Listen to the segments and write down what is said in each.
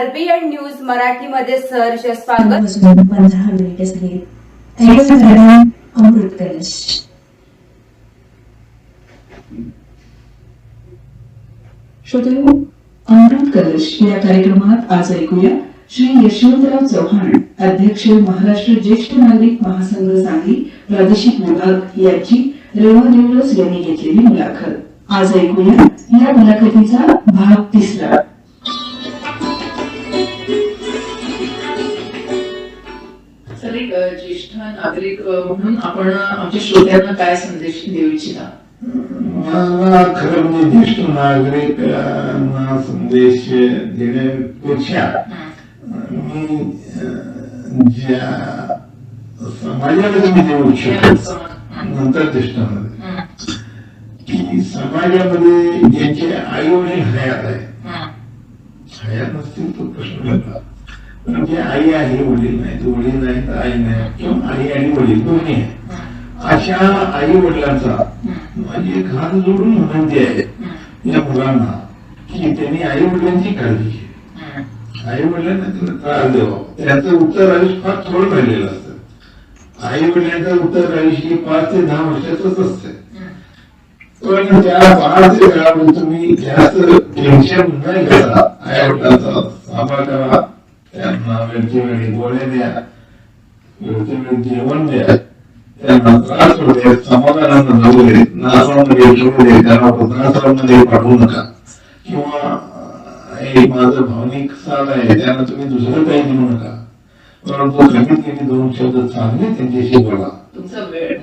RBN news मराठीमध्ये सहर्ष स्वागत. पासून पंधरा मिनिटे अमृत कलश. श्रोते अमृत कलश या कार्यक्रमात आज ऐकूया श्री यशवंतराव चव्हाण अध्यक्ष महाराष्ट्र ज्येष्ठ नागरिक महासंघ सांगली प्रादेशिक विभाग यांची रेवा देवळस यांनी घेतलेली मुलाखत. आज ऐकूया या मुलाखतीचा भाग तिसरा. एक ज्येष्ठ नागरिक म्हणून आपण आमच्या श्रोत्यांना काय संदेश देऊ इच्छिता? मला खरं म्हणजे ज्येष्ठ नागरिकांना संदेश देण्यापेक्षा मी ज्या मी देऊ इच्छितो नंतर ज्येष्ठांमध्ये. की समाजामध्ये ज्यांचे आई वडील हयात आहे हयात नसतील तो प्रश्न वेगळा पण जे आई आहे वडील नाही. तो वडील नाही तर आई नाही. किंवा आई आणि वडील दोन्ही आहे. अशा आई वडिलांचा माझी एक हात जोडून विनंती आहे या मुलांना की त्यांनी आई वडिलांची काळजी घ्या आई वडिलांना त्यांना त्रास द्यावा त्यांचं उत्तर आयुष्य फार थोडं राहिलेलं असतं. आई वडिलांचं उत्तर आयुष्य हे पाच ते दहा वर्षाचंच असतं. पण त्या पाच ते दहा वर्ष तुम्ही जास्त टेन्शन नाही घ्या आई वडिलांचा सांभाळ करा. त्यांना वेळच्या वेळी गोळ्या द्या वेळच्या वेळी जेवण द्या त्यांना त्रास दे समाधानानं जाऊ दे नासामध्ये ठेवू दे त्यांना वृद्धाश्रममध्ये पाठवू नका किंवा हे माझं भावनिक साध आहे त्यांना तुम्ही दुसरं काही देऊ नका परंतु कमीत कमी दोन शब्द चांगले त्यांच्याशी बोला तुमचा वेळ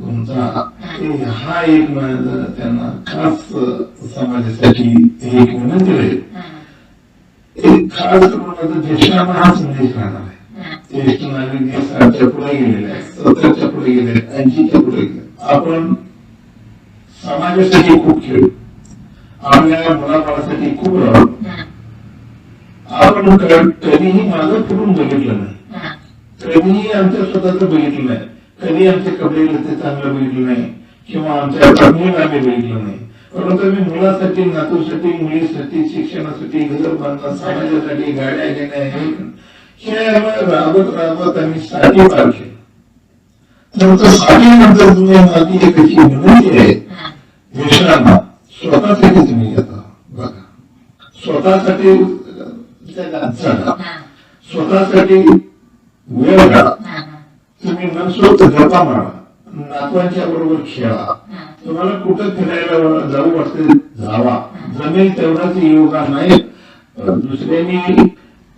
तुमचा हे एक माझं त्यांना खास समाजासाठी एक विनंती राहील एक हा संदेश राहणार आहे ज्येष्ठ नागरिक हे साठच्या पुढे गेलेले आहेत सत्तरच्या पुढे गेले आहेत ऐंशीच्या पुढे गेले आपण समाजासाठी खूप खेळू आपल्या मुलाबाळासाठी खूप राहू आपण कधीही माझं फिरून बघितलं नाही कधीही आमच्या स्वतःच बघितलं नाही. कधी आमचे कपडे लत्ते चांगलं बघितलं नाही. किंवा आमच्या आम्ही बघितलं नाही. परंतु आम्ही मुलासाठी नातूसाठी मुलीसाठी शिक्षणासाठी घर बांधणं समाजासाठी गाड्या घेणं हे राबत राबत आम्ही साठी नंतर साठी नंतर तुम्ही माझी एक अशी विनंती आहे ज्येष्ठांना स्वतःसाठी तुम्ही घेता. बघा. स्वतःसाठी स्वतःसाठी वेळ काढा तुम्ही मनसोक्त गप्पा मारा नातवांच्या बरोबर खेळा. तुम्हाला कुठं फिरायला जाऊ वाटते जावा. जमेल तेवढाच योगा नाही. दुसऱ्यांनी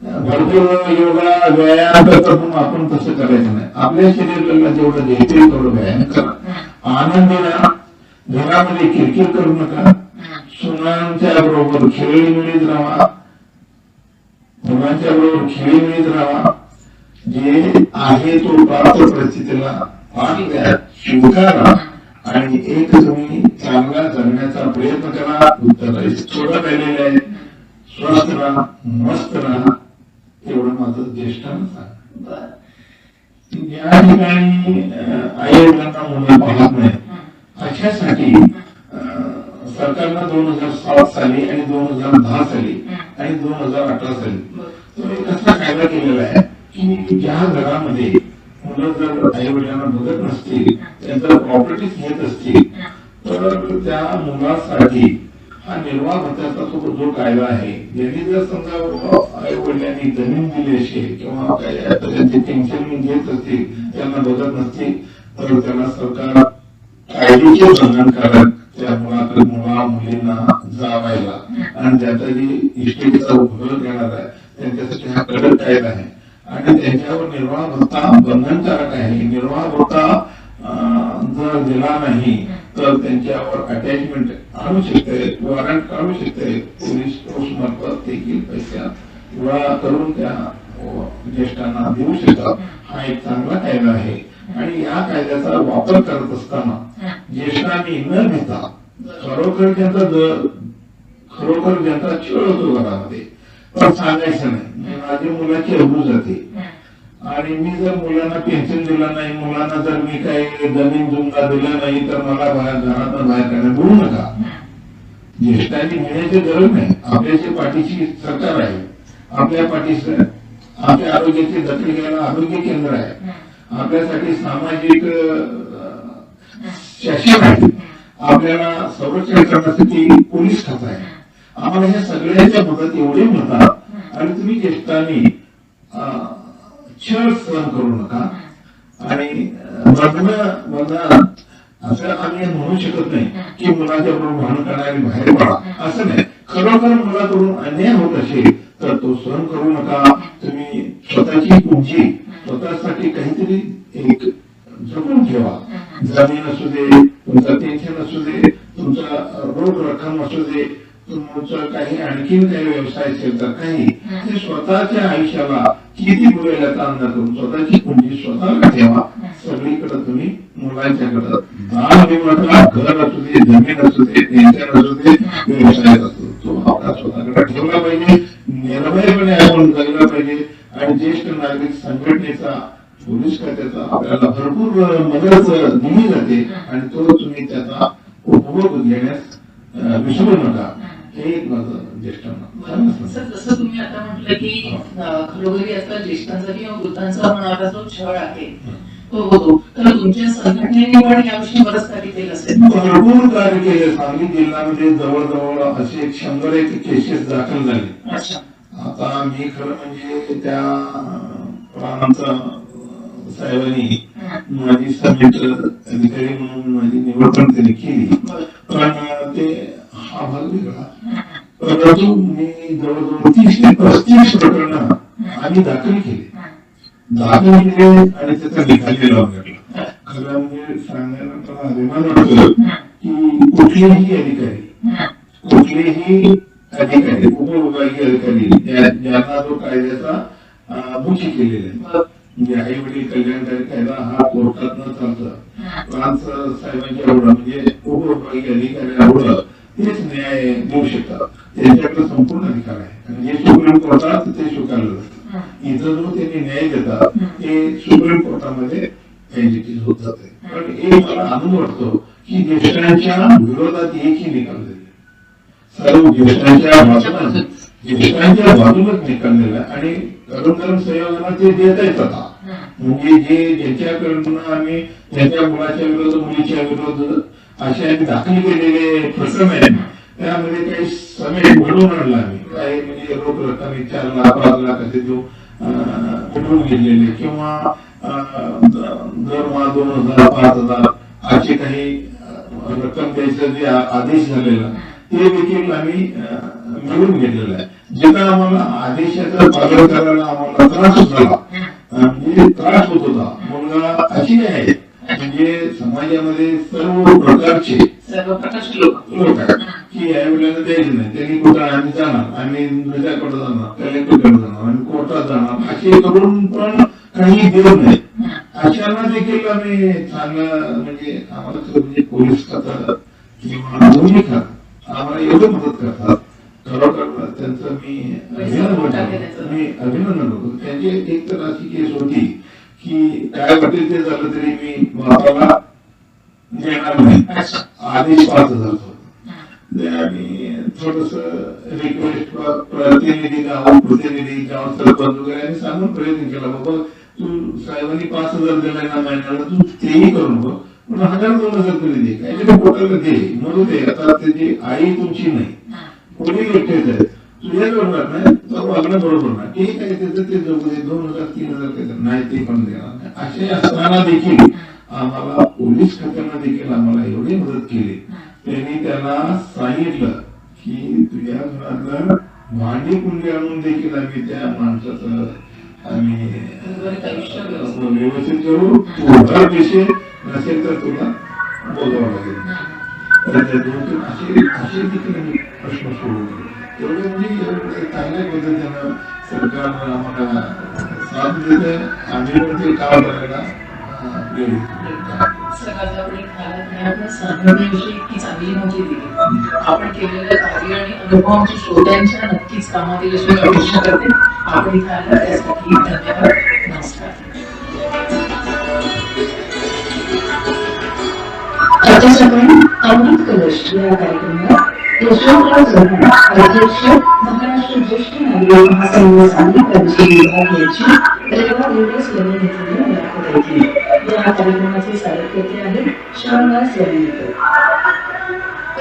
भरपूर योगा व्यायाम म्हणून आपण तसं करायचं नाही. आपल्या शरीराला जेवढं देते तेवढं व्यायाम करा. आनंदीना घरामध्ये किरकिर करू नका. सुनांच्या बरोबर खेळी मिळीत राहा. मुलांच्या बरोबर खेळी मिळत राहा. जे आहे तो प्राप्त परिस्थितीला पाठ द्या स्वीकारा आणि एक तुम्ही चांगला जगण्याचा प्रयत्न करा. उत्तर थोडं राहिलेलं आहे स्वस्थ राहा मस्त राहा. एवढं माझं बरं. या ठिकाणी आई वडिलांना मुलं पाहत नाही अशासाठी सरकारनं दोन हजार सात साली आणि दोन हजार दहा साली आणि दोन हजार अठरा साली तो एक असा कायदा केलेला आहे की ज्या घरामध्ये मुलं जर आई वडिलांना बघत नसतील त्यांचं प्रॉपर्टीज घेत असतील तर त्या मुलासाठी हा निर्वाह भत्त्याचा तो जो कायदा आहे ज्यांनी जर समजा आई वडिलांनी जमीन दिली असेल किंवा काही त्यांचे पेन्शन घेत असतील त्यांना बघत नसतील तर त्यांना सरकार कायदेशीर बंधनकारक त्या मुलाकडे मुला मुलींना जावायला आणि त्याचा जे इस्टेटचा उपयोग घेणार आहे त्यांच्यासाठी हा कडक कायदा आहे. आणि त्यांच्यावर निर्वाह भत्ता बंधनकारक आहे. निर्वाह भत्ता जर दिला नाही तर त्यांच्यावर अटॅचमेंट आणू शकते वॉरंट काढू शकते. पोलीस फोर्स मार्फत देखील पैसा गोळा करून त्या ज्येष्ठांना देऊ शकतात. हा एक चांगला कायदा आहे. आणि या कायद्याचा वापर करत असताना ज्येष्ठांनी न घेता खरोखर त्यांचा दर खरोखर ज्यांचा छळ होतो घरामध्ये. पण सांगायचं नाही. माझ्या मुलाची अबू जाते आणि मी जर मुलांना पेन्शन दिलं नाही मुलांना जर मी काही जमीन जुमला दिला नाही तर मला बाहेर घरात बाहेर काढणं बोलू नका. ज्येष्ठांनी घेण्याची गरज नाही. आपल्याच्या पाठीशी सरकार आहे. आपल्या पाठीशी आपल्या आरोग्याची दखल घ्यायला आरोग्य केंद्र आहे. आपल्यासाठी सामाजिक शासन आहे. आपल्याला संरक्षण करण्यासाठी पोलीस खातं आहे. आम्हाला ह्या सगळ्यांच्या मदत एवढे मिळतात आणि तुम्ही ज्येष्ठांनी क्षण सहन करू नका. आणि बंधनं बंधन असं आम्ही म्हणू शकत नाही की मुलाच्या बरोबर भांडण करा आणि बाहेर पडा. असं नाही. खरोखर मुलाकडून अन्याय होत असेल तर तो सहन करू नका. तुम्ही स्वतःची तुमची स्वतःसाठी काहीतरी एक जपून ठेवा. जमीन असू दे तुमचं टेन्शन असू दे तुमचा रोख रक्कम असू दे तुमचं काही आणखीन काही व्यवसाय असेल तर काही ते स्वतःच्या आयुष्याला किती बुरेल्याचा अंदाज स्वतःची कुंडी स्वतःला ठेवा. सगळीकडे तुम्ही मुलांच्याकडे दान देऊ नका घर असू दे जमीन असू दे टेन्शन असू दे व्यवसाय असू तो आपला स्वतःकडे ठेवला पाहिजे निर्भयपणे आपण जगला पाहिजे. आणि ज्येष्ठ नागरिक संघटनेचा पोलीस खात्याचा आपल्याला भरपूर मदत दिली जाते. आणि तो तुम्ही त्याचा उपभोग घेण्यास विसरू नका. हे एक माझं ज्येष्ठांना. सर जसं तुम्ही आता म्हटलं की घरोघरी आता ज्येष्ठांचा किंवा वृद्धांचा होणारा जो छळ आहे तो होतो. तर तुमच्या संघटनेने पण याविषयी बरंच कार्य केलं असेल? भरपूर कार्य केले. सांगली जिल्ह्यामध्ये जवळजवळ असे एक शंभर एक केसेस दाखल झाले. अच्छा. आता मी खरं म्हणजे त्या प्राणांचा साहेबांनी माझी समिट अधिकारी म्हणून माझी निवड पण त्यांनी केली. पण ते हा भाग वेगळा परंतु मी जवळजवळ तीस ते पस्तीस प्रकरण आम्ही दाखल केले. दाखल केले आणि त्याचा निकाली लावून खरं म्हणजे सांगायला मला अभिमान वाटतो की कुठलेही अधिकारी कुठलेही अधिकारी उपविभागीय अधिकारी ज्यांना जो कायद्याचा अं, केलेला आहे. म्हणजे आई वडील कल्याणकारी कायदा हा कोर्टात न चालता प्रांत साहेबांच्या एवढं म्हणजे उपविभागीय अधिकारी एवढं तेच न्याय देऊ शकतात त्यांच्याकडे संपूर्ण अधिकार आहे. आणि जे सुप्रीम कोर्टात ते स्वीकारलं जातं इथं जो त्यांनी न्याय देतात ते सुप्रीम कोर्टामध्ये एक्झिक्यूट होत जाते. पण एक मला आनंद वाटतो की ज्येष्ठांच्या विरोधात एकही निकाल दिले सर्व ज्येष्ठांच्या बाजूला ज्येष्ठांच्या बाजूलाच निकाल दिला आणि करून करून संयोजनात ते देत आता म्हणजे जे ज्यांच्याकडनं आम्ही ज्यांच्या मुलाच्या विरोध मुलीच्या विरोध असे दाखल केलेले प्रक्रम आहेत. त्यामध्ये काही समय घडवून आणला आम्ही काही म्हणजे रोख रक्कम चार लाख पाच लाख असे जो अं, घेतलेले किंवा अं, दरमहा दोन हजार पाच हजार असे काही रक्कम द्यायचं जे आदेश झालेला ते देखील आम्ही अं, घेतलेलं आहे. जिथं आम्हाला आदेशाचा पालन करायला आम्हाला त्रास झाला म्हणजे त्रास होत होता. मुलगा अशी आहे म्हणजे समाजामध्ये सर्व प्रकारचे सर्व प्रकारचे लोक. आहेत की? आई वडिलांना द्यायचं नाही. त्यांनी कुठं आम्ही जाणार? आम्ही दुसऱ्याकडे जाणार कलेक्टरकडे जाणार आम्ही कोर्टात जाणार असे करून पण काही देत नाही. अशांना देखील आम्ही चांगलं म्हणजे आम्हाला म्हणजे पोलीस खातं किंवा दोन्ही खात. आम्हाला एवढं मदत करतात. खरोखर त्यांचं मी अभिनंदन. मी अभिनंदन करतो. त्यांची एक तर अशी केस होती की काय वाटेल ते झालं तरी मी बापाला आदेश पाच हजार होता. ते आणि थोडस रिक्वेस्ट प्रतिनिधी गाव प्रतिनिधी गाव सरपंच वगैरे यांनी सांगून प्रयत्न केला बाबा तू साहेबांनी पाच हजार दिलाय ना महिन्याला तू तेही करू नको पण हजार दोन हजार तरी दे. काहीतरी पोटाला दे. म्हणू दे आता त्याची आई तुमची नाही. कोणी एकटेच आहे. तुझ्या बरोबर नाही तर वागणं बरोबर नाही. ठीक आहे त्याचं ते जगू दे दोन हजार तीन हजार नाही ते पण देणार नाही असे असताना देखील आम्हाला पोलीस खात्यानं देखील आम्हाला एवढी मदत केली. त्यांनी त्याला सांगितलं की तुझ्या घरातलं भांडी कुंडी आणून देखील आम्ही त्या माणसाचं आम्ही व्यवस्थित. करू. तू पैसे नसेल तर तुला बोलावं लागेल. तर त्या दोन तीन असे असे देखील आम्ही प्रश्न सोडवले तेवढे म्हणजे चांगल्या पद्धतीनं सरकारनं आम्हाला साथ देत आम्ही पण ते काम करायला आपण केलेल्या केलेलं कार्य आणि अनुभव आमच्या श्रोत्यांच्या नक्कीच कामात येईल अशी अपेक्षा करते. आपण इथे आला त्यासाठी धन्यवाद. नमस्कार. आताच अमृत कलश या कार्यक्रमात यशवंतराव चव्हाण अध्यक्ष महाराष्ट्र ज्येष्ठ नागरिक महासंघ सांगली प्रादेशिक रेवा रेडिओस यांनी घेतलेली मुलाखत या कार्यक्रमाचे आहेत श्रवणदास यांनी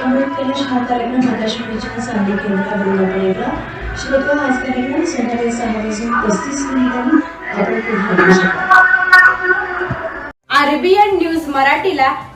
अमृत कलश हा कार्यक्रम आकाशवाणीच्या सांगली केंद्रावरून आपण श्रोता हाच कार्यक्रम संध्याकाळी सहा वाजून पस्तीस मिनिटांनी आपण पुन्हा शकता आरबीएन न्यूज मराठीला